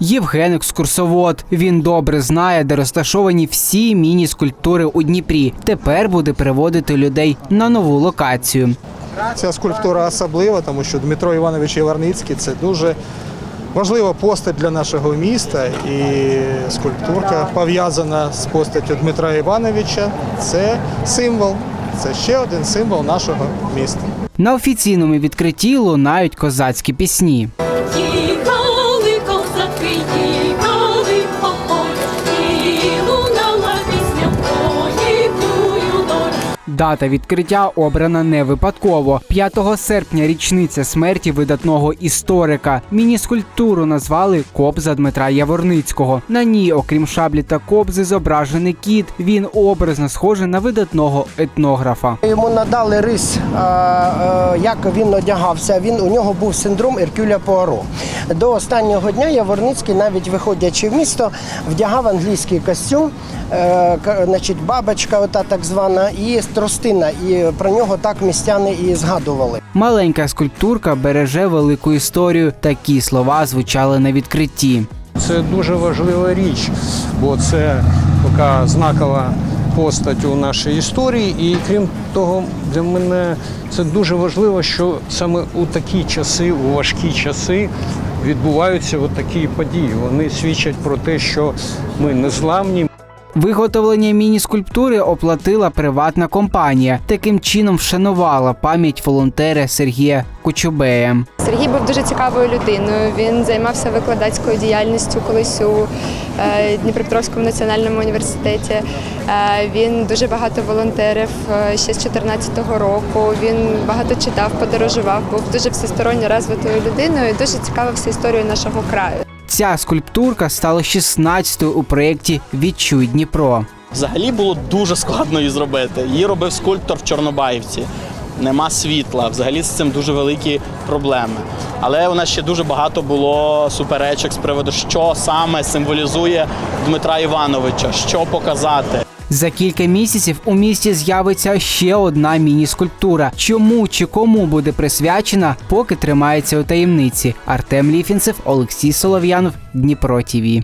Євген екскурсовод. Він добре знає, де розташовані всі міні-скульптури у Дніпрі. Тепер буде переводити людей на нову локацію. Ця скульптура особлива, тому що Дмитро Іванович Єварницький це дуже важлива постать для нашого міста. І скульптурка пов'язана з постаттю Дмитра Івановича. Це символ, це ще один символ нашого міста. На офіційному відкритті лунають козацькі пісні. Дата відкриття обрана не випадково. 5 серпня річниця смерті видатного історика. Міні-скульптуру назвали Кобза Дмитра Яворницького. На ній, окрім шаблі та кобзи, зображений кіт. Він образно схожий на видатного етнографа. Йому надали рис, А, е, як він одягався. Він у нього був синдром Еркюля Пуаро. До останнього дня Яворницький, навіть виходячи в місто, вдягав англійський костюм, е, значить, бабочка, ота так звана, і тростина. І про нього так містяни і згадували. Маленька скульптурка береже велику історію. Такі слова звучали на відкритті. Це дуже важлива річ, бо це така знакова постать у нашій історії. І крім того, для мене це дуже важливо, що саме у такі часи, у важкі часи, відбуваються такі події. Вони свідчать про те, що ми незламні, Виготовлення міні-скульптури оплатила приватна компанія. Таким чином вшанувала пам'ять волонтера Сергія Кочубея. Сергій був дуже цікавою людиною. Він займався викладацькою діяльністю колись у е, Дніпропетровському національному університеті. Е, Він дуже багато волонтерів е, ще з 2014 року. Він багато читав, подорожував, був дуже всесторонньо розвитою людиною і дуже цікавився історією нашого краю. Ця скульптурка стала 16-ю у проєкті Відчуй Дніпро. Взагалі було дуже складно її зробити. Її робив скульптор в Чорнобаївці. Нема світла. Взагалі з цим дуже великі проблеми. Але у нас ще дуже багато було суперечок з приводу, що саме символізує Дмитра Івановича, що показати. За кілька місяців у місті з'явиться ще одна міні-скульптура. Чому чи кому буде присвячена, поки тримається у таємниці. Артем Ліфінцев, Олексій Солов'янов, Дніпро ТІВІ.